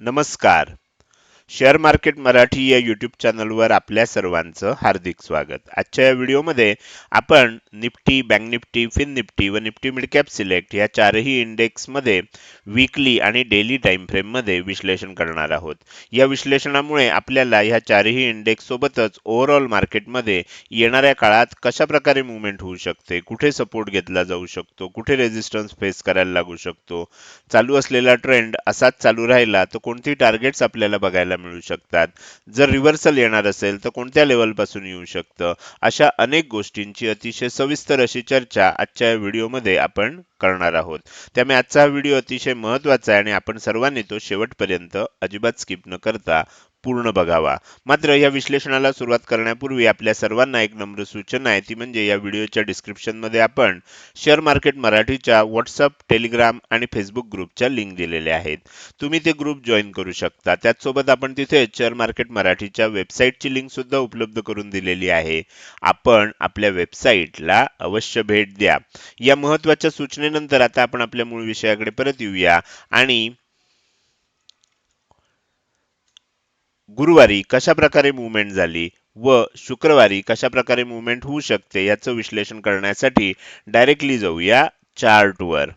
नमस्कार share market Marathi या YouTube चॅनलवर आपल्या सर्वांचं हार्दिक स्वागत. आजच्या या व्हिडिओमध्ये आपण Nifty bank Nifty fin Nifty व निफ्टी मिडकॅप सिलेक्ट या चारही इंडेक्समध्ये वीकली आणि डेली टाइम फ्रेममध्ये विश्लेषण करणार आहोत. या विश्लेषणामुळे आपल्याला ह्या चारही इंडेक्स सोबतच ओव्हरऑल मार्केटमध्ये येणाऱ्या काळात कशा प्रकारे मुवमेंट होऊ शकते कुठे सपोर्ट घेतला जाऊ शकतो कुठे रेजिस्टन्स फेस करायला लागू शकतो चालू असलेला ट्रेंड असाच चालू राहिला तर कोणती टार्गेट्स आपल्याला बघायला मिळू शकतात. जर रिव्हर्सल येणार असेल तर कोणत्या लेवलपासून येऊ शकतं? अशा अनेक गोष्टींची अतिशय सविस्तर अशी चर्चा आजच्या व्हिडिओमध्ये आपण करणार आहोत. त्यामुळे आजचा हा व्हिडिओ अतिशय महत्त्वाचा आहे आणि आपण सर्वांनी तो शेवटपर्यंत अजिबात स्किप न करता पूर्ण बघावा. मात्र या विश्लेषणाला सुरुवात करण्यापूर्वी आपल्या सर्वांना एक नम्र सूचना आहे. ती म्हणजे या व्हिडिओच्या डिस्क्रिप्शनमध्ये आपण शेअर मार्केट मराठीच्या व्हॉट्सअप टेलिग्राम आणि फेसबुक ग्रुपच्या लिंक दिलेल्या आहेत. तुम्ही ते ग्रुप जॉईन करू शकता. त्याचसोबत आपण तिथे शेअर मार्केट मराठीच्या वेबसाईटची लिंक सुद्धा उपलब्ध करून दिलेली आहे. आपण आपल्या वेबसाईटला अवश्य भेट द्या. या महत्त्वाच्या सूचनेनंतर आता आपण आपल्या मूळ विषयाकडे परत येऊया आणि गुरुवारी कशा प्रकारे मुवमेंट झाली व शुक्रवारी कशा प्रकारे मुवमेंट होऊ शकते याचं विश्लेषण करण्यासाठी डायरेक्टली जाऊया चार्टवर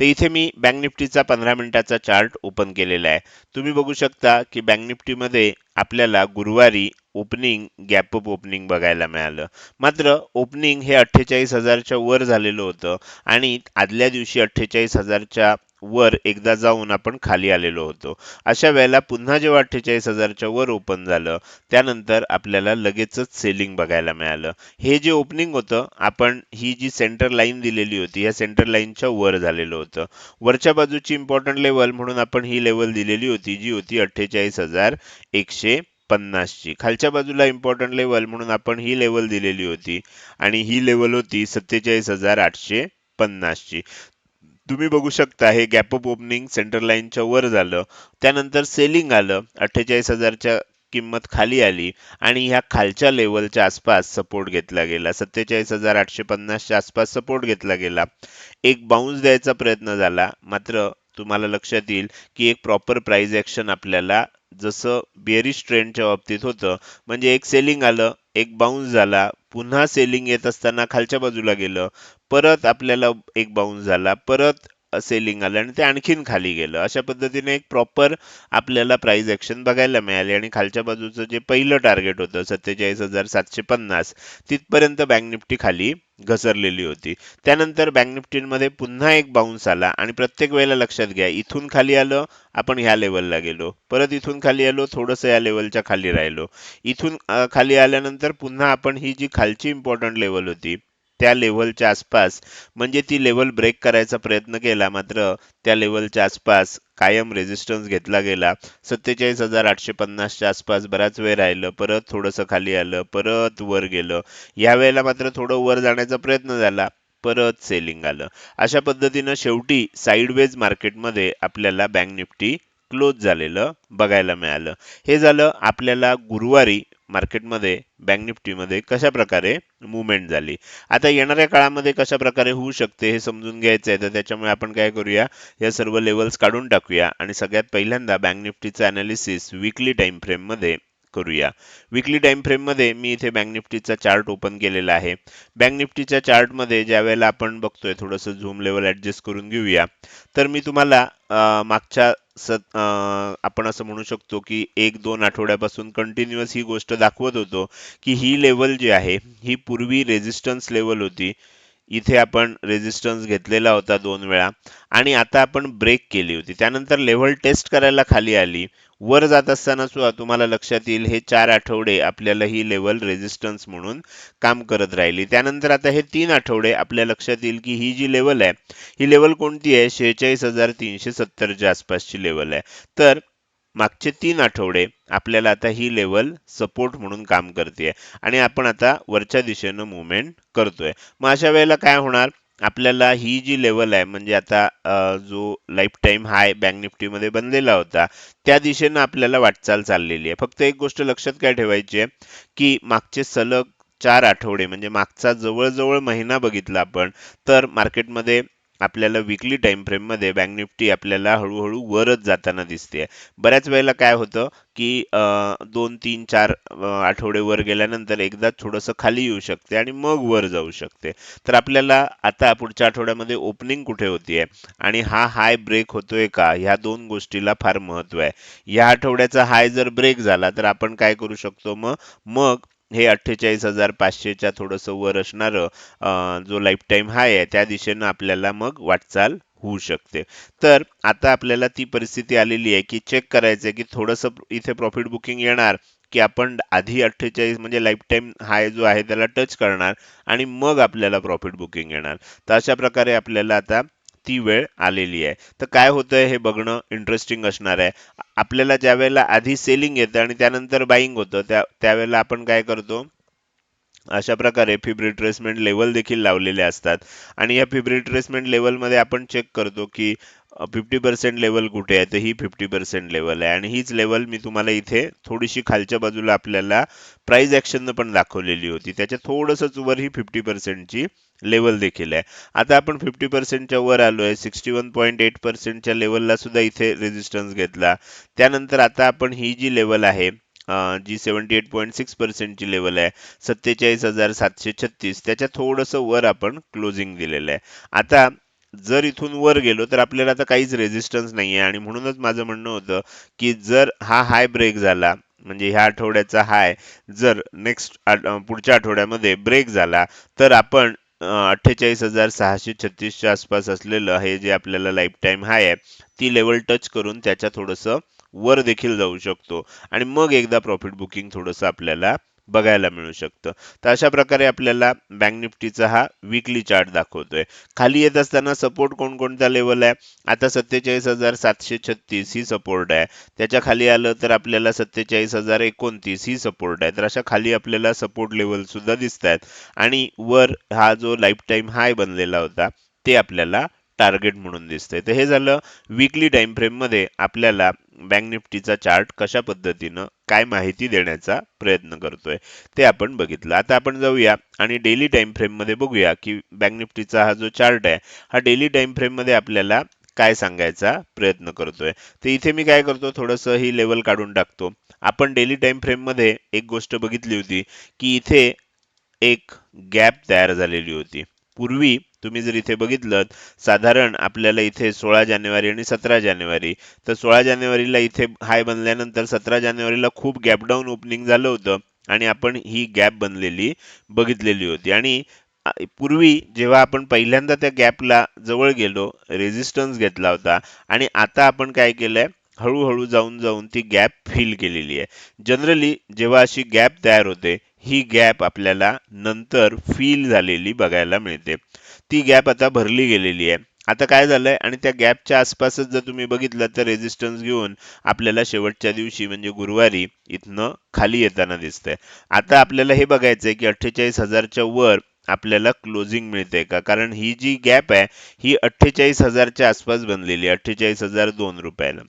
तर इथे मी बँक निफ्टीचा पंधरा मिनिटाचा चार्ट ओपन केलेला आहे. तुम्ही बघू शकता की बँक निफ्टीमध्ये आपल्याला गुरुवारी ओपनिंग गॅप अप ओपनिंग बघायला मिळालं. मात्र ओपनिंग हे अठ्ठेचाळीस हजारच्या वर झालेलं होतं आणि आदल्या दिवशी अठ्ठेचाळीस हजारच्या वर एकदा जाऊन आपण खाली आलेलो होतो. अशा वेळेला पुन्हा जेव्हा अठ्ठेचाळीस हजारच्या वर ओपन झालं त्यानंतर आपल्याला लगेचच सेलिंग बघायला मिळालं. हे जे ओपनिंग होतं आपण ही जी सेंटर लाईन दिलेली होती या सेंटर लाईनच्या वर झालेलं होतं. वरच्या बाजूची इम्पॉर्टंट लेवल म्हणून आपण ही लेवल दिलेली होती जी होती अठ्ठेचाळीस हजार एकशे पन्नासची. खालच्या बाजूला इम्पॉर्टंट लेवल म्हणून आपण ही लेवल दिलेली होती आणि ही लेवल होती सत्तेचाळीस हजार आठशे पन्नासची. तुम्ही बघू शकता हे गॅप अप ओपनिंग सेंटर लाईनच्या वर झालं. त्यानंतर सेलिंग आलं अठ्ठेचाळीस हजारच्या किंमत खाली आली आणि ह्या खालच्या लेवलच्या आसपास सपोर्ट घेतला गेला. सत्तेचाळीस हजार आठशे पन्नासच्या आसपास सपोर्ट घेतला गेला. एक बाउन्स द्यायचा प्रयत्न झाला. मात्र तुम्हाला लक्षात येईल की एक प्रॉपर प्राइस ऍक्शन आपल्याला जसं बेरिश ट्रेंडच्या बाबतीत होतं म्हणजे एक सेलिंग आलं एक बाउन्स झाला पुन्हा सेलिंग येत असताना खालच्या बाजूला गेलं परत आपल्याला एक बाउन्स झाला परत सेलिंग आलं आणि ते आणखीन खाली गेलं. अशा पद्धतीने एक प्रॉपर आपल्याला प्राइस ॲक्शन बघायला मिळाली आणि खालच्या बाजूचं जे पहिलं टार्गेट होतं सत्तेचाळीस हजार सातशे पन्नास तिथपर्यंत बँक निफ्टी खाली घसरलेली होती. त्यानंतर बँक निफ्टीमध्ये पुन्हा एक बाउन्स आला आणि प्रत्येक वेळेला लक्षात घ्या इथून खाली आलं आपण ह्या लेवलला गेलो. परत इथून खाली आलो थोडंसं या लेवलच्या खाली राहिलो. इथून खाली आल्यानंतर पुन्हा आपण ही जी खालची इम्पॉर्टंट लेवल होती त्या लेवलच्या आसपास म्हणजे ती लेवल ब्रेक करायचा प्रयत्न केला मात्र त्या लेवलच्या आसपास कायम रेझिस्टन्स घेतला गेला. सत्तेचाळीस हजार आठशे पन्नासच्या आसपास बराच वेळ राहिलं परत थोडंसं खाली आलं परत वर गेलं. या वेळेला मात्र थोडं वर जाण्याचा प्रयत्न झाला परत सेलिंग आलं. अशा पद्धतीनं शेवटी साईडवेज मार्केटमध्ये आपल्याला बँक निफ्टी क्लोज झालेलं बघायला मिळालं. हे झालं आपल्याला गुरुवारी मार्केटमध्ये बँक निफ्टीमध्ये कशा प्रकारे मुवमेंट झाली? आता येणाऱ्या काळामध्ये कशा प्रकारे होऊ शकते हे समजून घ्यायचं आहे. तर त्याच्यामुळे आपण काय करूया? या सर्व लेवल्स काढून टाकूया. आणि सगळ्यात पहिल्यांदा बँक निफ्टीचं अनालिसिस विकली टाइम फ्रेममध्ये करूया. विकली टाइम फ्रेममध्ये मी इथे बँक निफ्टीचा चार्ट ओपन केलेला आहे. बँक निफ्टीच्या चार्टमध्ये ज्या वेळेला आपण बघतोय थोडंसं झूम लेवल ॲडजस्ट करून घेऊया. तर मी तुम्हाला मागच्या आपण असं म्हणू शकतो की एक दोन आठवड्यापासून कंटिन्युअस ही गोष्ट दाखवत होतो की ही लेवल जी आहे ही पूर्वी रेजिस्टन्स लेवल होती. इथे आपण रेजिस्टन्स घेतलेला होता दोन वेळा आणि आता आपण ब्रेक केली होती. त्यानंतर लेवल टेस्ट करायला खाली आली. वर जात असताना सुद्धा तुम्हाला लक्षात येईल हे चार आठवडे आपल्याला ही लेवल रेजिस्टन्स म्हणून काम करत राहिली. त्यानंतर आता हे तीन आठवडे आपल्या लक्षात येईल की ही जी लेवल आहे ही लेवल कोणती आहे? शेहेचाळीस हजार तीनशे सत्तरच्या आसपासची लेवल आहे. तर मागचे तीन आठवडे आपल्याला आता ही लेवल सपोर्ट म्हणून काम करते आणि आपण आता वरच्या दिशेनं मुवमेंट करतोय. मग अशा वेळेला काय होणार? आपल्याला ही जी लेवल आहे म्हणजे आता जो लाईफ टाईम हाय बँक निफ्टीमध्ये बनलेला होता त्या दिशेनं आपल्याला वाटचाल चाललेली आहे. फक्त एक गोष्ट लक्षात काय ठेवायची आहे की मागचे सलग चार आठवडे म्हणजे मागचा जवळजवळ महिना बघितला आपण तर मार्केटमध्ये आपल्याला विकली टाइम फ्रेममध्ये बँक निफ्टी आपल्याला हळूहळू वरच जाताना दिसते बऱ्याच वेळेला काय होतं की दोन तीन चार आठवडे वर गेल्यानंतर एकदा थोडंसं खाली येऊ शकते आणि मग वर जाऊ शकते. तर आपल्याला आता पुढच्या आठवड्यामध्ये ओपनिंग कुठे होतीये? आणि हा हाय ब्रेक होतोय का? ह्या दोन गोष्टीला फार महत्त्व आहे. या आठवड्याचा हाय जर ब्रेक झाला तर आपण काय करू शकतो मग? मग हे अठ्ठेचाळीस हजार पाचशेच्या थोडंसं वर असणारं जो लाईफ टाईम हाय आहे त्या दिशेनं आपल्याला मग वाटचाल होऊ शकते. तर आता आपल्याला ती परिस्थिती आलेली आहे की चेक करायचं आहे की थोडंसं इथे प्रॉफिट बुकिंग येणार की आपण आधी अठ्ठेचाळीस म्हणजे लाईफ टाईम हाय जो आहे त्याला टच करणार आणि मग आपल्याला प्रॉफिट बुकिंग येणार. तर अशा प्रकारे आपल्याला आता ती वेळ आलेली आहे. तर काय होतंय हे बघणं इंटरेस्टिंग असणार आहे. आपल्याला ज्या वेळेला आधी सेलिंग येतं आणि त्यानंतर बाईंग होतं त्या त्यावेळेला आपण काय करतो? अशा प्रकारे फिब रिट्रेसमेंट लेवल देखील लावलेले असतात. आणि या फिब रिट्रेसमेंट लेवलमध्ये आपण चेक करतो की फिफ्टी पर्सेंट लेवल कुठे आहे तर ही फिफ्टी पर्सेंट लेवल आहे. आणि हीच लेवल मी तुम्हाला इथे थोडीशी खालच्या बाजूला आपल्याला प्राईज ॲक्शननं पण दाखवलेली होती. त्याच्या थोडंसंच वर ही फिफ्टी पर्सेंटची लेवल देखील आहे. आता आपण फिफ्टी पर्सेंटच्या वर आलो आहे सिक्स्टी वन पॉईंट एट पर्सेंटच्या लेवलला सुद्धा इथे रेजिस्टन्स घेतला. त्यानंतर आता आपण ही जी लेवल आहे जी सेवन्टी एट पॉईंट सिक्स पर्सेंटची लेवल आहे सत्तेचाळीस हजार सातशे छत्तीस त्याच्या थोडंसं वर आपण क्लोजिंग दिलेलं आहे. आता जर इथून वर गेलो तर आपल्याला आता काहीच रेजिस्टन्स नाहीये. आणि म्हणूनच माझं म्हणणं होतं की जर हा हाय ब्रेक झाला म्हणजे ह्या आठवड्याचा हाय जर नेक्स्ट पुढच्या आठवड्यामध्ये ब्रेक झाला तर आपण अठ्ठेचाळीस हजार सहाशे छत्तीसच्या आसपास असलेलं हे जे आपल्याला लाईफ टाईम हाय आहे ती लेवल टच करून त्याच्या थोडंसं वर देखील जाऊ शकतो. आणि मग एकदा प्रॉफिट बुकिंग थोडंसं आपल्याला बघायला मिळू शकतं. तर अशा प्रकारे आपल्याला बँक निफ्टीचा हा विकली चार्ट दाखवतोय. खाली येत असताना सपोर्ट कोणकोणता लेवल आहे? आता सत्तेचाळीस हजार सातशे छत्तीस ही सपोर्ट आहे. त्याच्याखाली आलं तर आपल्याला सत्तेचाळीस हजार एकोणतीस ही सपोर्ट आहे. तर अशा खाली आपल्याला सपोर्ट लेवल सुद्धा दिसत आहेत आणि वर हा जो लाईफ टाईम हाय बनलेला होता ते आपल्याला टार्गेट म्हणून दिसतंय. तर हे झालं विकली टाइम फ्रेममध्ये आपल्याला बँक निफ्टीचा चार्ट कशा पद्धतीनं काय माहिती देण्याचा प्रयत्न करतोय. ते आपण बघितलं. आता आपण जाऊया आणि डेली टाइम फ्रेममध्ये बघूया की बँक निफ्टीचा हा जो चार्ट आहे हा डेली टाइम फ्रेममध्ये आपल्याला काय सांगायचा प्रयत्न करतोय. तर इथे मी काय करतो थोडंसं ही लेवल काढून टाकतो. आपण डेली टाइम फ्रेममध्ये एक गोष्ट बघितली होती की इथे एक गॅप तयार झालेली होती. पूर्वी तुम्ही जर इथे बघितलं साधारण आपल्याला इथे सोळा जानेवारी आणि सतरा जानेवारी. तर सोळा जानेवारीला इथे हाय बनल्यानंतर सतरा जानेवारीला खूप गॅप डाऊन ओपनिंग झालं होतं आणि आपण ही गॅप बनलेली बघितलेली होती. आणि पूर्वी जेव्हा आपण पहिल्यांदा त्या गॅपला जवळ गेलो रेजिस्टन्स घेतला होता. आणि आता आपण काय केलंय हळूहळू जाऊन जाऊन ती गॅप फिल केलेली आहे. जनरली जेव्हा अशी गॅप तयार होते ही गॅप आपल्याला नंतर फील झालेली बघायला मिळते. ती गॅप आता भरली गेलेली आहे. आता काय झालंय? आणि त्या गॅपच्या आसपासच जर तुम्ही बघितलं तर रेजिस्टन्स घेऊन आपल्याला शेवटच्या दिवशी म्हणजे गुरुवारी इथनं खाली येताना दिसतंय. आता आपल्याला हे बघायचंय की अठ्ठेचाळीस हजारच्या वर आपल्याला क्लोजिंग मिळते का? कारण ही जी गॅप आहे ही अठ्ठेचाळीस हजारच्या आसपास बनलेली आहे अठ्ठेचाळीस हजार दोन रुपयाला.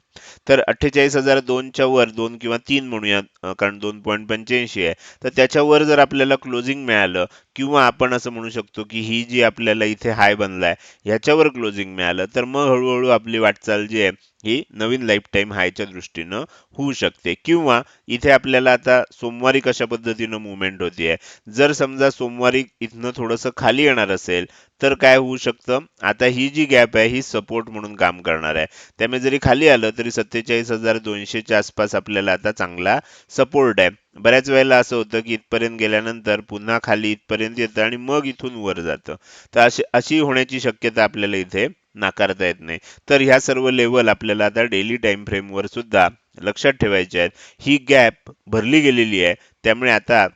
तर अठ्ठेचाळीस हजार दोनच्या वर दोन किंवा तीन म्हणूया कारण दोन पॉईंट पंच्याऐंशी आहे. तर त्याच्यावर जर आपल्याला क्लोजिंग मिळालं किंवा आपण असं म्हणू शकतो की ही जी आपल्याला इथे हाय बनलाय ह्याच्यावर क्लोजिंग मिळालं तर मग हळूहळू आपली वाटचाल जी आहे ही नवीन लाईफ टाईम हायच्या दृष्टीनं होऊ शकते. किंवा इथे आपल्याला आता सोमवारी कशा पद्धतीनं मुवमेंट होतीये? जर समजा सोमवारी इथनं थोडंसं खाली येणार असेल तर काय होऊ शकतं? आता ही जी गॅप आहे ही सपोर्ट म्हणून काम करणार आहे. त्यामुळे जरी खाली आलं तरी सत्तेचाळीस हजार दोनशेच्या आसपास आपल्याला आता चांगला सपोर्ट आहे. बऱ्याच वेळेला असं होतं की इथपर्यंत गेल्यानंतर पुन्हा खाली इथपर्यंत येतं आणि मग इथून वर जातं. तर अशी अशी होण्याची शक्यता आपल्याला इथे नाकारता येत नाही. तर ह्या सर्व लेवल आपल्याला आता डेली टाइम फ्रेमवर सुद्धा लक्षात ठेवायचे आहेत. ही गॅप भरली गेलेली आहे. त्यामुळे आता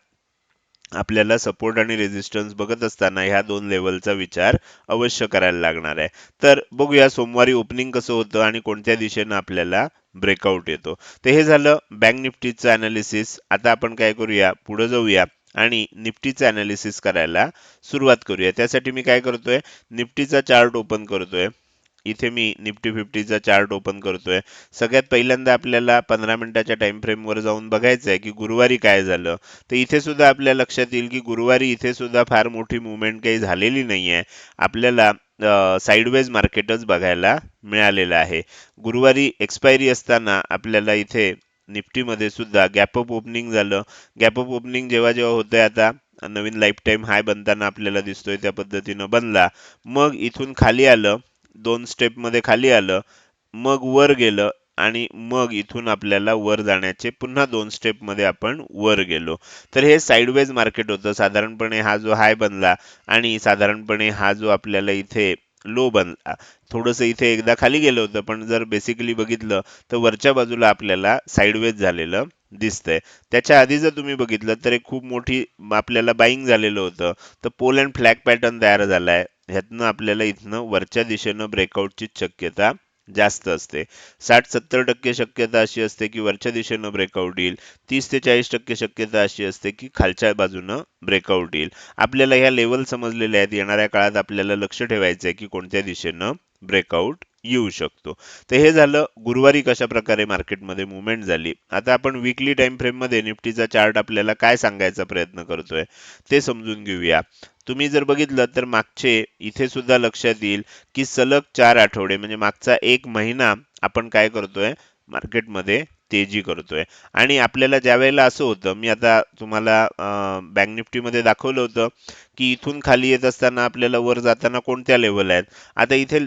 आपल्याला सपोर्ट आणि रेजिस्टन्स बघत असताना ह्या दोन लेवलचा विचार अवश्य करायला लागणार आहे. तर बघूया सोमवारी ओपनिंग कसं होतं आणि कोणत्या दिशेनं आपल्याला ब्रेकआउट येतो. तर हे झालं बँक निफ्टीचं अनालिसिस आता आपण काय करूया? पुढे जाऊया. आणि निफ्टीचं अनालिसिस करायला सुरुवात करूया. त्यासाठी मी काय करतोय? निफ्टीचा चार्ट ओपन करतोय. इथे मी निफ्टी फिफ्टीचा चार्ट ओपन करतोय. सगळ्यात पहिल्यांदा आपल्याला पंधरा मिनिटाच्या टाइम फ्रेमवर जाऊन बघायचं आहे की गुरुवारी काय झालं. तर इथे सुद्धा आपल्या लक्षात येईल की गुरुवारी इथे सुद्धा फार मोठी मुवमेंट काही झालेली नाही आहे आपल्याला साईडवेज मार्केटच बघायला मिळालेलं आहे. गुरुवारी एक्सपायरी असताना आपल्याला इथे निफ्टीमध्ये सुद्धा गॅपअप ओपनिंग झालं. गॅपअप ओपनिंग जेव्हा जेव्हा होतंय आता नवीन लाईफ टाईम हाय बनताना आपल्याला दिसतोय त्या पद्धतीनं बनला. मग इथून खाली आलं दोन स्टेपमध्ये खाली आलं मग वर गेलं आणि मग इथून आपल्याला वर जाण्याचे पुन्हा दोन स्टेपमध्ये आपण वर गेलो. तर हे साईडवेज मार्केट होतं. साधारणपणे हा जो हाय बनला आणि साधारणपणे हा जो आपल्याला इथे लो बनला थोडंसं इथे एकदा खाली गेलं होतं पण जर बेसिकली बघितलं तर वरच्या बाजूला आपल्याला साईडवेज झालेलं दिसतंय. त्याच्या आधी जर तुम्ही बघितलं तर एक खूप मोठी आपल्याला बाईंग झालेलं होतं. तर पोल अँड फ्लॅग पॅटर्न तयार झालाय. ह्यातनं आपल्याला इथनं वरच्या दिशेनं ब्रेकआउटची शक्यता जास्त असते. साठ सत्तर टक्के शक्यता अशी असते की वरच्या दिशेनं ब्रेकआउट येईल. तीस ते चाळीस टक्के शक्यता अशी असते की खालच्या बाजूनं ब्रेकआउट येईल. आपल्याला ह्या लेवल समजलेल्या आहेत. येणाऱ्या काळात आपल्याला लक्ष ठेवायचं आहे की कोणत्या दिशेनं ब्रेकआउट येऊ शकतो. तर हे झालं गुरुवारी कशा प्रकारे मार्केटमध्ये मुवमेंट झाली. आता आपण विकली टाइम फ्रेममध्ये निफ्टीचा चार्ट आपल्याला काय सांगायचा प्रयत्न करतोय ते समजून घेऊया. तुम्ही जर बघितलं तर मागचे इथे सुद्धा लक्षात येईल की सलग चार आठवडे म्हणजे मागचा एक महिना आपण काय करतोय? मार्केटमध्ये तेजी करतोय. आणि आपल्याला ज्या वेळेला असं होतं मी आता तुम्हाला बँक निफ्टीमध्ये दाखवलं होतं की इथून खाली येत असताना आपल्याला वर जाताना कोणत्या लेवल आहेत? आता इथे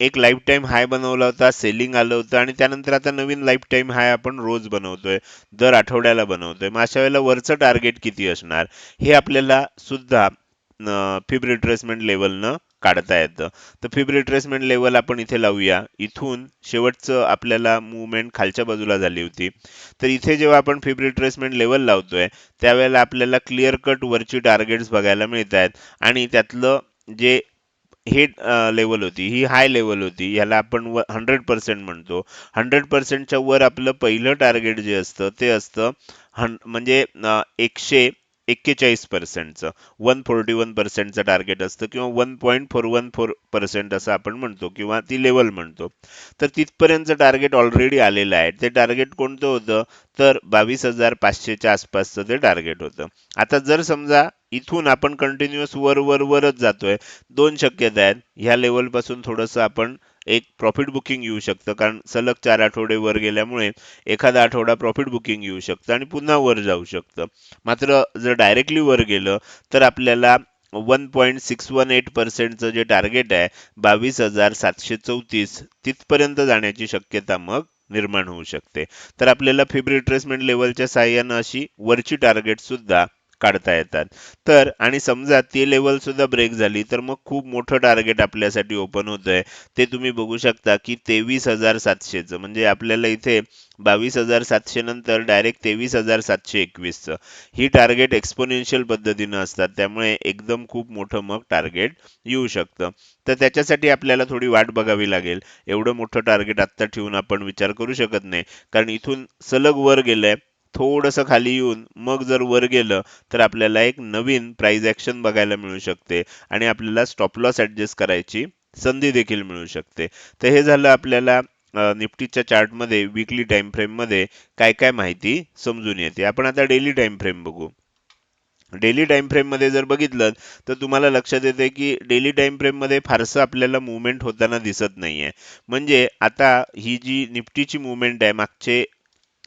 एक लाईफ टाईम हाय बनवला होता सेलिंग आलं होतं आणि त्यानंतर आता नवीन लाईफ टाईम हाय आपण रोज बनवतोय दर आठवड्याला बनवतोय. मग अशा वेळेला वरचं टार्गेट किती असणार? हे आपल्याला सुद्धा फिब रिट्रेसमेंट लेवलनं काढता येतं. तर फिब रिट्रेसमेंट लेवल आपण इथे लावूया. इथून शेवटचं आपल्याला मुवमेंट खालच्या बाजूला झाली होती. तर इथे जेव्हा आपण फिब रिट्रेसमेंट लेवल लावतोय त्यावेळेला आपल्याला क्लिअर कट वरची टार्गेट्स बघायला मिळत आहेत आणि त्यातलं जे हे लेवल होती ही हाय लेवल होती ह्याला आपण व हंड्रेड पर्सेंट म्हणतो. हंड्रेड पर्सेंटच्या वर आपलं पहिलं टार्गेट जे असतं ते असतं हन म्हणजे एकशे एक्केचाळीस पर्सेंटचं वन फोर्टी वन पर्सेंटचं टार्गेट असतं किंवा one point four one four percent असं आपण म्हणतो किंवा ती लेवल म्हणतो. तर तिथपर्यंतचं टार्गेट ऑलरेडी आलेलं आहे ते टार्गेट कोणतं होतं? तर बावीस हजार पाचशेच्या आसपासचं ते टार्गेट होतं. आता जर समजा इथून आपण कंटिन्युअस वर वर वरच जातोय दोन शक्यता आहेत. ह्या लेवलपासून थोडंसं आपण एक प्रॉफिट बुकिंग येऊ शकतं. कारण सलग चार आठवडे वर गेल्यामुळे एखादा आठवडा प्रॉफिट बुकिंग येऊ शकतं आणि पुन्हा वर जाऊ शकतं. मात्र जर डायरेक्टली वर गेलं तर आपल्याला one point six one eight पर्सेंटचं जे टार्गेट आहे बावीस हजार सातशे चौतीस तिथपर्यंत जाण्याची शक्यता मग निर्माण होऊ शकते. तर आपल्याला फिब रिट्रेसमेंट लेवलच्या सहाय्यानं अशी वरची टार्गेट सुद्धा काढता येतात. तर आणि समजा ती लेवल सुद्धा ब्रेक झाली तर मग खूप मोठं टार्गेट आपल्यासाठी ओपन होत आहे ते तुम्ही बघू शकता की तेवीस हजार सातशेचं म्हणजे आपल्याला इथे बावीस हजार सातशे नंतर डायरेक्ट तेवीस हजार सातशे एकवीसचं. ही टार्गेट एक्सपोनेन्शियल पद्धतीनं असतात त्यामुळे एकदम खूप मोठं मग टार्गेट येऊ शकतं. तर त्याच्यासाठी आपल्याला थोडी वाट बघावी लागेल. एवढं मोठं टार्गेट आत्ता ठेवून आपण विचार करू शकत नाही. कारण इथून सलग वर गेलंय थोडंसं खाली येऊन मग जर वर गेलं तर आपल्याला एक नवीन प्राइस ऍक्शन बघायला मिळू शकते आणि आपल्याला स्टॉप लॉस ॲडजस्ट करायची संधी देखील मिळू शकते. तर हे झालं आपल्याला निफ्टीच्या चार्टमध्ये विकली टाइम फ्रेममध्ये काय काय माहिती समजून येते. आपण आता डेली टाइम फ्रेम बघू. डेली टाइम फ्रेममध्ये जर बघितलं तर तुम्हाला लक्षात येते की डेली टाइम फ्रेममध्ये फारसं आपल्याला मुवमेंट होताना दिसत नाहीये. म्हणजे आता ही जी निफ्टीची मुवमेंट आहे मागचे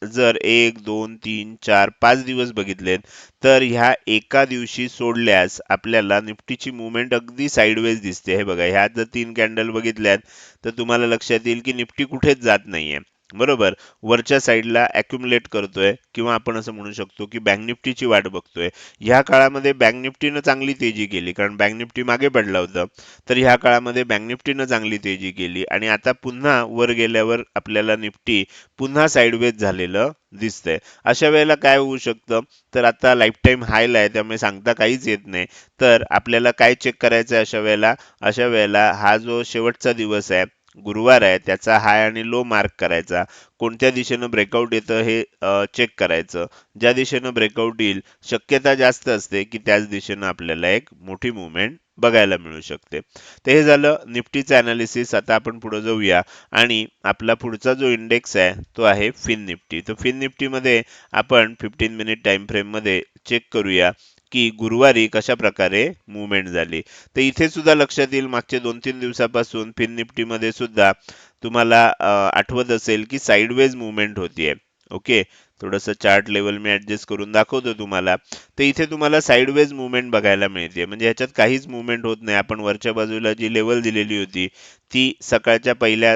जर एक दोन तीन चार पाच दिवस बघितलेत तर ह्या एका दिवशी सोडल्यास आपल्याला निफ्टीची मुवमेंट अगदी साईडवेज दिसते. हे बघा ह्या जर तीन कॅन्डल बघितल्यात तर तुम्हाला लक्षात येईल की निफ्टी कुठेच जात नाहीये. बरोबर? वरच्या साईडला अॅक्युमुलेट करतोय किंवा आपण असं म्हणू शकतो की बँक निफ्टीची वाट बघतोय. ह्या काळामध्ये बँक निफ्टीनं चांगली तेजी केली कारण बँक निफ्टी मागे पडला होता. तर ह्या काळामध्ये बँक निफ्टीनं चांगली तेजी केली आणि आता पुन्हा वर गेल्यावर आपल्याला निफ्टी पुन्हा साईडवेज झालेलं दिसतंय. अशा वेळेला काय होऊ शकतं? तर आता लाईफ टाईम हायला आहे त्यामुळे सांगता काहीच येत नाही. तर आपल्याला काय चेक करायचं आहे अशा वेळेला? अशा वेळेला हा जो शेवटचा दिवस आहे गुरुवार आहे त्याचा हाय आणि लो मार्क करायचा. कोणत्या दिशेनं ब्रेकआउट येतं हे चेक करायचं. ज्या दिशेनं ब्रेकआउट येईल शक्यता जास्त असते की त्याच दिशेनं आपल्याला एक मोठी मुवमेंट बघायला मिळू शकते. तर हे झालं निफ्टीचं अनालिसिस आता आपण पुढे जाऊया. आणि आपला पुढचा जो इंडेक्स आहे तो आहे फिन निफ्टी. तर फिन निफ्टीमध्ये आपण फिफ्टीन मिनिट टाइम फ्रेममध्ये चेक करूया. की गुरुवारी कशा प्रकारे मुवमेंट झाली. तर इथे सुद्धा लक्षात येईल मागच्या दोन तीन दिवसापासून फिन निफ्टीमध्ये सुद्धा तुम्हाला आठवत असेल की साईडवेज मुवमेंट होतीये ओके? थोडंसं चार्ट लेवल मी ऍडजस्ट करून दाखवतो तुम्हाला. तर इथे तुम्हाला साईडवेज मुवमेंट बघायला मिळते. म्हणजे ह्याच्यात काहीच मुवमेंट होत नाही. आपण वरच्या बाजूला जी लेवल दिलेली होती ती सकाळच्या पहिल्या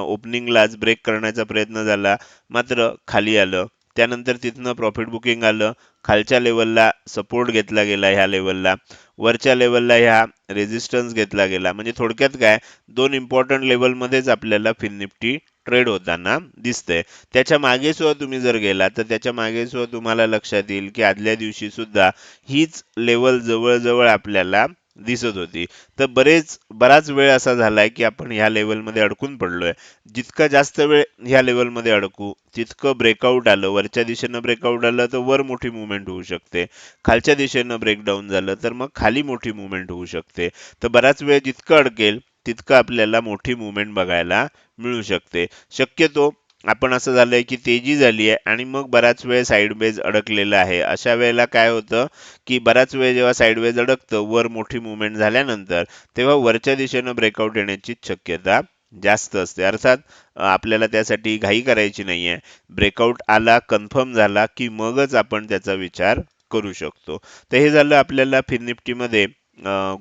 ओपनिंगलाच ब्रेक करण्याचा प्रयत्न झाला. मात्र खाली आलं. त्यानंतर तिथनं प्रॉफिट बुकिंग आलं. खालच्या लेवलला सपोर्ट घेतला गेला ह्या लेवलला वरच्या लेवलला ह्या रेजिस्टन्स घेतला गेला. म्हणजे थोडक्यात काय? दोन इम्पॉर्टंट लेवलमध्येच आपल्याला फिन निफ्टी ट्रेड होताना दिसतंय. त्याच्यामागे सुद्धा तुम्ही जर गेला तर त्याच्यामागे सुद्धा तुम्हाला लक्षात येईल की आदल्या दिवशी सुद्धा हीच लेवल जवळजवळ आपल्याला दिसत होती. तर बरेच बराच वेळ असा झालाय की आपण ह्या लेवलमध्ये अडकून पडलोय. जितका जास्त वेळ ह्या लेवलमध्ये अडकू तितकं ब्रेकआउट आलं. वरच्या दिशेनं ब्रेकआउट आलं तर वर मोठी मुवमेंट होऊ शकते. खालच्या दिशेनं ब्रेकडाऊन झालं तर मग खाली मोठी मुवमेंट होऊ शकते. तर बराच वेळ जितकं अडकेल तितकं आपल्याला मोठी मुवमेंट बघायला मिळू शकते. शक्यतो आपण असं झालंय की तेजी झाली आहे आणि मग बराच वेळ साईडवेज अडकलेला आहे. अशा वेळेला काय होतं की बराच वेळ जेव्हा साईडवेज अडकतं वर मोठी मुवमेंट झाल्यानंतर तेव्हा वरच्या दिशेनं ब्रेकआउट येण्याची शक्यता जास्त असते. अर्थात आपल्याला त्यासाठी घाई करायची नाहीये. ब्रेकआउट आला कन्फर्म झाला की मगच आपण त्याचा विचार करू शकतो. तर हे झालं आपल्याला फिन निफ्टीमध्ये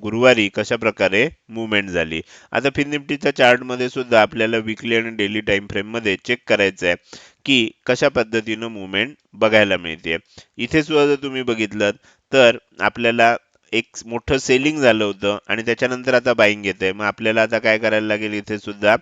गुरुवारी कशा प्रकारे मुवमेंट झाली. आता फिन निफ्टीच्या चार्टमध्ये सुद्धा आपल्याला विकली आणि डेली टाइम फ्रेममध्ये चेक करायचं आहे की कशा पद्धतीनं मुवमेंट बघायला मिळते. इथे सुद्धा जर तुम्ही बघितलं तर आपल्याला एक मोठं सेलिंग झालं होतं आणि त्याच्यानंतर आता बाईंग येते मग आपल्याला आता काय करायला लागेल? इथे सुद्धा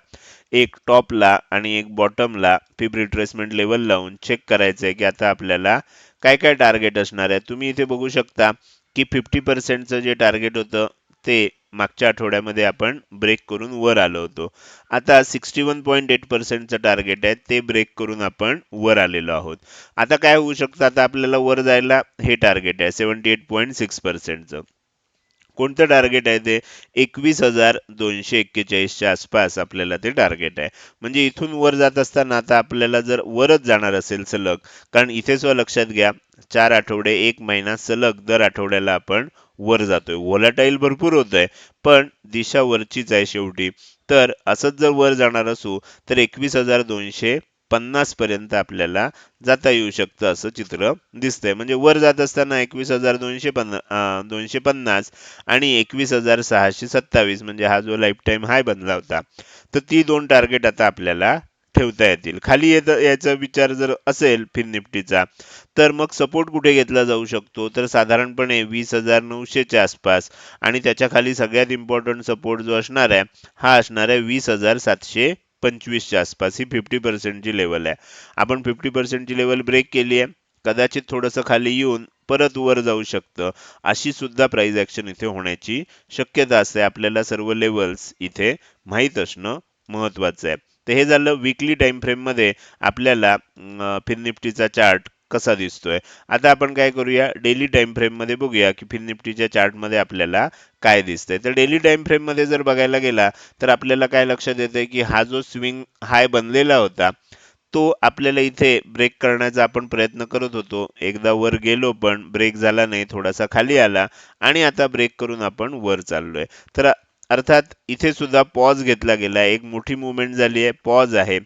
एक टॉपला आणि एक बॉटमला फिब रिट्रेसमेंट लेवल लावून चेक करायचं आहे की आता आपल्याला काय काय टार्गेट असणार आहे. तुम्ही इथे बघू शकता की फिफ्टी पर्सेंटचं जे टार्गेट होतं ते मागच्या आठवड्यामध्ये आपण ब्रेक करून वर आलो होतो. आता सिक्स्टी वन पॉईंट एट पर्सेंटचं टार्गेट आहे ते ब्रेक करून आपण वर आलेलो आहोत. आता काय होऊ शकतं? आता आपल्याला वर जायला हे टार्गेट आहे सेवन्टी एट पॉईंट सिक्स पर्सेंटचं कोणतं टार्गेट आहे ते? एकवीस हजार दोनशे एक्केचाळीसच्या आसपास आपल्याला ते टार्गेट आहे. म्हणजे इथून वर जात असताना आता आपल्याला जर वरच जाणार असेल सलग कारण इथे लक्षात घ्या चार आठवडे एक महिना सलग दर आठवड्याला आपण वर जातोय. व्होलाटाईल भरपूर होतंय पण दिशा वरचीच आहे शेवटी. तर असंच जर वर जाणार असू तर एकवीस हजार दोनशे पन्नास पर्यंत आपल्याला जाता येऊ शकतं असं चित्र दिसतंय. म्हणजे वर जात असताना एकवीस हजार दोनशे पन्ना दोनशे पन्नास आणि एकवीस हजार सहाशे सत्तावीस म्हणजे हा जो लाईफ टाईम हाय बनला होता तर ती दोन टार्गेट आता आपल्याला ठेवता येतील. खाली येत याचा विचार जर असेल फिर निफ्टीचा तर मग सपोर्ट कुठे घेतला जाऊ शकतो? तर साधारणपणे वीस हजार नऊशेच्या आसपास आणि त्याच्याखाली सगळ्यात इम्पॉर्टंट सपोर्ट जो असणार आहे हा असणार आहे वीस हजार सातशे पंचवीसच्या आसपास. ही फिफ्टी पर्सेंटची लेवल आहे. आपण फिफ्टी पर्सेंटची लेवल ब्रेक केली आहे. कदाचित थोडंसं खाली येऊन परत वर जाऊ शकतं. अशी सुद्धा प्राइस ॲक्शन इथे होण्याची शक्यता असते. आपल्याला सर्व लेवल्स इथे माहीत असणं महत्त्वाचं आहे. तर हे झालं विकली टाइम फ्रेममध्ये आपल्याला फिन निफ्टीचा चार्ट कसा दिसतोय. आता आपण काय करूया डेली टाइम फ्रेममध्ये बघूया की फिन निफ्टीच्या चार्टमध्ये आपल्याला काय दिसतंय. तर डेली टाइम फ्रेममध्ये जर बघायला गेला तर आपल्याला काय लक्षात येतंय की हा जो स्विंग हाय बनलेला होता तो आपल्याला इथे ब्रेक करण्याचा आपण प्रयत्न करत होतो. एकदा वर गेलो पण ब्रेक झाला नाही थोडासा खाली आला आणि आता ब्रेक करून आपण वर चाललोय. तर अर्थात इथे सुद्धा पॉज घेतला गेला. एक मोठी मुवमेंट झाली आहे. पॉज आहे.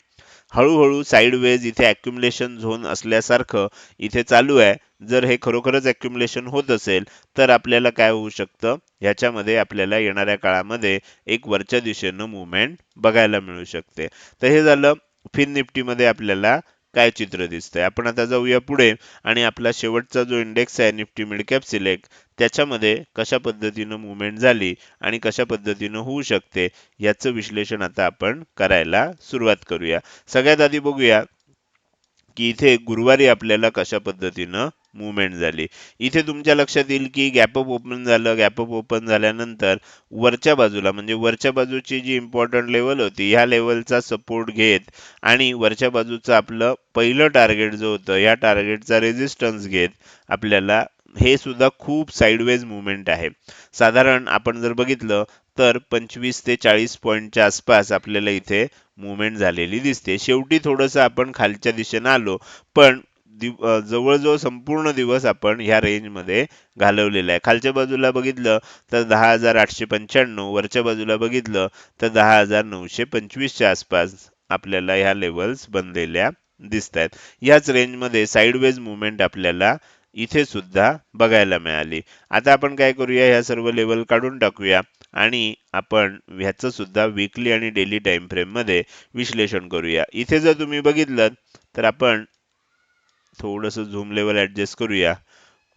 हळूहळू साईडवेज इथे ॲक्युम्युलेशन झोन असल्यासारखं इथे चालू आहे. जर हे खरोखरच ॲक्युम्युलेशन होत असेल तर आपल्याला काय होऊ शकतं? ह्याच्यामध्ये आपल्याला येणाऱ्या काळामध्ये एक वरच्या दिशेनं मुवमेंट बघायला मिळू शकते. तर हे झालं. फिन निफ्टीमध्ये आपल्याला काय चित्र दिसतंय? आपण आता जाऊया पुढे आणि आपला शेवटचा जो इंडेक्स आहे निफ्टी मिडकॅप सिलेक्ट त्याच्यामध्ये कशा पद्धतीनं मुवमेंट झाली आणि कशा पद्धतीनं होऊ शकते याचं विश्लेषण आता आपण करायला सुरुवात करूया. सगळ्यात आधी बघूया की इथे गुरुवारी आपल्याला कशा पद्धतीनं मुवमेंट झाली. इथे तुमच्या लक्षात येईल की गॅप अप ओपन झालं गॅप अप ओपन झाल्यानंतर वरच्या बाजूला म्हणजे वरच्या बाजूची जी इम्पॉर्टंट लेवल होती ह्या लेवलचा सपोर्ट घेत आणि वरच्या बाजूचं आपलं पहिलं टार्गेट जो होतं या टार्गेटचा रेजिस्टन्स घेत आपल्याला हे सुद्धा खूप साईडवेज मुवमेंट आहे. साधारण आपण जर बघितलं तर पंचवीस ते चाळीस पॉईंटच्या आसपास आपल्याला इथे मुवमेंट झालेली दिसते. शेवटी थोडंसं आपण खालच्या दिशेनं आलो पण दिव जवळजवळ संपूर्ण दिवस आपण ह्या रेंजमध्ये घालवलेला आहे. खालच्या बाजूला बघितलं तर दहा हजार आठशे पंच्याण्णव वरच्या बाजूला बघितलं तर दहा हजार नऊशे पंचवीसच्या आसपास आपल्याला ह्या लेवल्स बनलेल्या दिसत आहेत याच रेंजमध्ये साईडवेज मुवमेंट आपल्याला इथे सुद्धा बघायला मिळाली. आता आपण काय करूया? ह्या सर्व लेवल काढून टाकूया आणि आपण ह्याचं सुद्धा विकली आणि डेली टाइम फ्रेममध्ये विश्लेषण करूया. इथे जर तुम्ही बघितलं तर आपण थोडस झूम लेवल ॲडजस्ट करूया.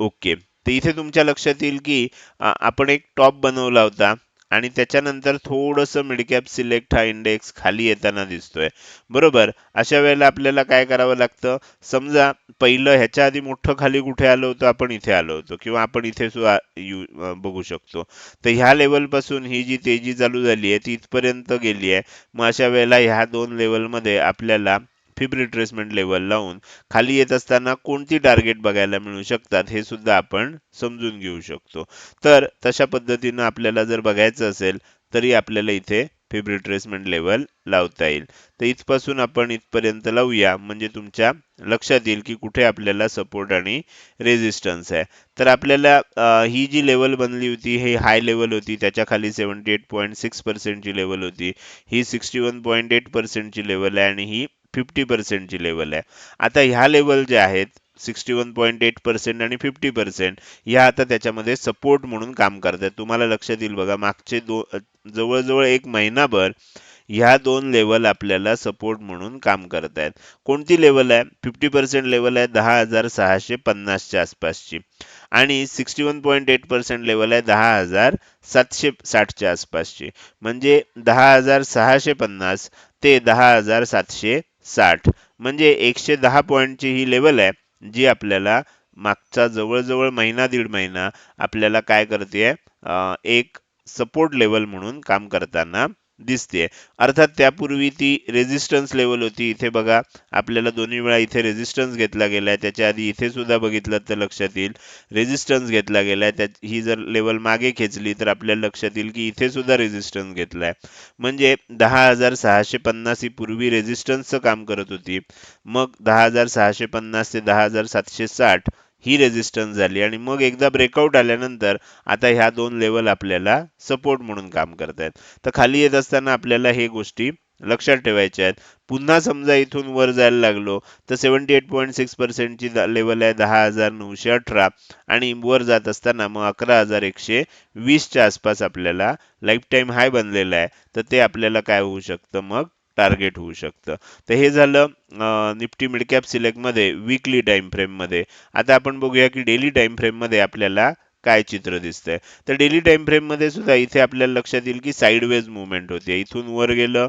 ओके तर इथे तुमच्या लक्षात येईल की आपण एक टॉप बनवला होता आणि त्याच्यानंतर थोडस मिडकॅप सिलेक्ट हा इंडेक्स खाली येताना दिसतोय. बरोबर? अशा वेळेला आपल्याला काय करावं लागतं? समजा पहिलं ह्याच्या आधी मोठं खाली कुठे आलो होतो? आपण इथे आलो होतो किंवा आपण इथे सुद्धा बघू शकतो. तर ह्या लेवलपासून ही जी तेजी चालू झाली आहे ती इथपर्यंत गेली आहे. मग अशा वेळेला ह्या दोन लेवलमध्ये आपल्याला फिब रिट्रेसमेंट लेवल लावून खाली येत असताना कोणती टार्गेट बघायला मिळू शकतात हे सुद्धा आपण समजून घेऊ शकतो. तर तशा पद्धतीनं आपल्याला जर बघायचं असेल तरी आपल्याला इथे फिब रिट्रेसमेंट लेवल लावता येईल. तर इथपासून आपण इथपर्यंत लावूया म्हणजे तुमच्या लक्षात येईल की कुठे आपल्याला सपोर्ट आणि रेझिस्टन्स आहे. तर आपल्याला ही जी लेवल बनली होती ही हाय लेवल होती त्याच्याखाली सेवन्टी एट पॉईंट सिक्स पर्सेंटची लेवल होती. ही सिक्स्टी वन पॉईंट एट पर्सेंटची लेवल आहे आणि ही फिफ्टी पर्सेंटची लेवल आहे. आता ह्या लेवल ज्या आहेत sixty one point eight percent आणि फिफ्टी पर्सेंट ह्या आता त्याच्यामध्ये सपोर्ट म्हणून काम करतात तुम्हाला लक्षात येईल बघा मागचे दो जवळजवळ एक महिनाभर ह्या दोन लेवल आपल्याला सपोर्ट म्हणून काम करत आहेत कोणती लेवल आहे? फिफ्टी पर्सेंट लेवल आहे दहा हजार सहाशे पन्नासच्या आसपासची. आणि sixty one point eight percent level आहे दहा हजार सातशे साठच्या आसपासची. म्हणजे दहा हजार सहाशे पन्नास ते दहा हजार सातशे साठ. म्हणजे एकशे दहा पॉईंटची ही लेवल आहे जी आपल्याला मागचा जवळजवळ महिना दीड महिना आपल्याला काय करते एक सपोर्ट लेवल म्हणून काम करताना दिसते. अर्थात त्यापूर्वी ती रेजिस्टन्स लेवल होती. इथे बघा आपल्याला दोन्ही वेळा इथे रेजिस्टन्स घेतला गेलाय. त्याच्या आधी इथे सुद्धा बघितलं तर लक्षात येईल. रेजिस्टन्स घेतला गेलाय. त्या ही जर लेवल मागे खेचली तर आपल्याला लक्षात येईल की इथे सुद्धा रेजिस्टन्स घेतलाय. म्हणजे दहा हजार सहाशे पन्नास ही पूर्वी रेझिस्टन्सचं काम करत होती. मग दहा हजार सहाशे पन्नास ते दहा हजार सातशे साठ ही रेजिस्टन्स झाली आणि मग एकदा ब्रेकआउट आल्यानंतर आता ह्या दोन लेवल आपल्याला सपोर्ट म्हणून काम करतायत तर खाली येत असताना आपल्याला हे गोष्टी लक्षात ठेवायच्या आहेत. पुन्हा समजा इथून वर जायला लागलो तर सेवन्टी एट पॉईंट सिक्स पर्सेंटची लेवल आहे दहा हजार नऊशे अठरा आणि वर जात असताना मग अकरा हजार एकशे वीसच्या आसपास आपल्याला लाईफ टाईम हाय बनलेला आहे. तर ते आपल्याला काय होऊ शकतं? मग टार्गेट होऊ शकतं. तर हे झालं निफ्टी मिडकॅप सिलेक्टमध्ये सिलेक्टमध्ये विकली टाईम फ्रेममध्ये. आता आपण बघूया की डेली टाइम फ्रेममध्ये आपल्याला काय चित्र दिसतंय. तर डेली टाईम फ्रेममध्ये सुद्धा इथे आपल्याला लक्षात येईल की साईडवेज मुवमेंट होते. इथून वर गेलं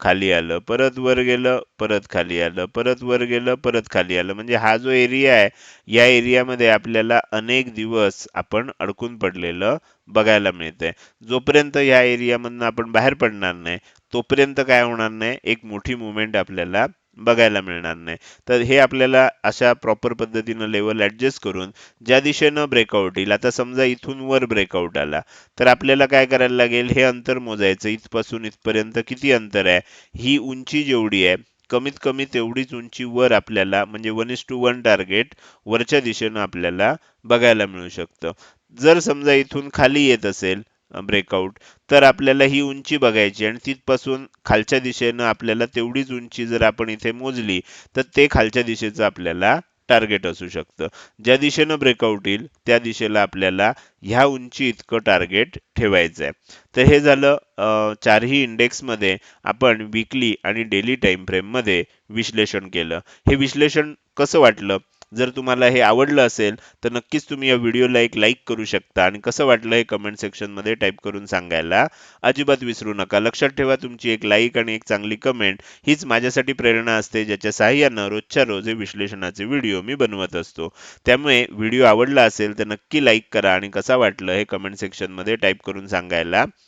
खाली आलं परत वर गेलं परत खाली आलं परत वर गेलं परत खाली आलं. म्हणजे हा जो एरिया आहे या एरियामध्ये आपल्याला अनेक दिवस आपण अडकून पडलेलं बघायला मिळतंय. जोपर्यंत या एरियामधनं आपण बाहेर पडणार नाही तोपर्यंत काय होणार नाही एक मोठी मुवमेंट आपल्याला बघायला मिळणार नाही. तर हे आपल्याला अशा प्रॉपर पद्धतीनं लेवल ॲडजस्ट करून ज्या दिशेनं ब्रेकआउट येईल. आता समजा इथून वर ब्रेकआउट आला तर आपल्याला काय करायला लागेल? हे अंतर मोजायचं. इथपासून इथपर्यंत किती अंतर आहे? ही उंची जेवढी आहे कमीत कमी तेवढीच उंची वर आपल्याला म्हणजे one is two one target वरच्या दिशेनं आपल्याला बघायला मिळू शकतं. जर समजा इथून खाली येत असेल ब्रेकआउट तर आपल्याला ही उंची बघायची आणि तिथपासून खालच्या दिशेनं आपल्याला तेवढीच उंची जर आपण इथे मोजली तर ते खालच्या दिशेचं आपल्याला टार्गेट असू शकतं. ज्या दिशेनं ब्रेकआउट येईल त्या दिशेला आपल्याला ह्या उंची इतकं टार्गेट ठेवायचं आहे. तर हे झालं चारही इंडेक्समध्ये आपण विकली आणि डेली टाइम फ्रेममध्ये विश्लेषण केलं. हे विश्लेषण कसं वाटलं? जर तुम्हाला हे आवडलं असेल तर नक्कीच तुम्ही या व्हिडिओला एक लाईक करू शकता. आणि कसं वाटलं हे कमेंट सेक्शनमध्ये टाईप करून सांगायला अजिबात विसरू नका. लक्षात ठेवा तुमची एक लाईक आणि एक चांगली कमेंट हीच माझ्यासाठी प्रेरणा असते ज्याच्या सहाय्यानं रोजच्या रोज हे विश्लेषणाचे व्हिडिओ मी बनवत असतो. त्यामुळे व्हिडिओ आवडला असेल तर नक्की लाईक करा. आणि कसा वाटलं हे कमेंट सेक्शनमध्ये टाईप करून सांगायला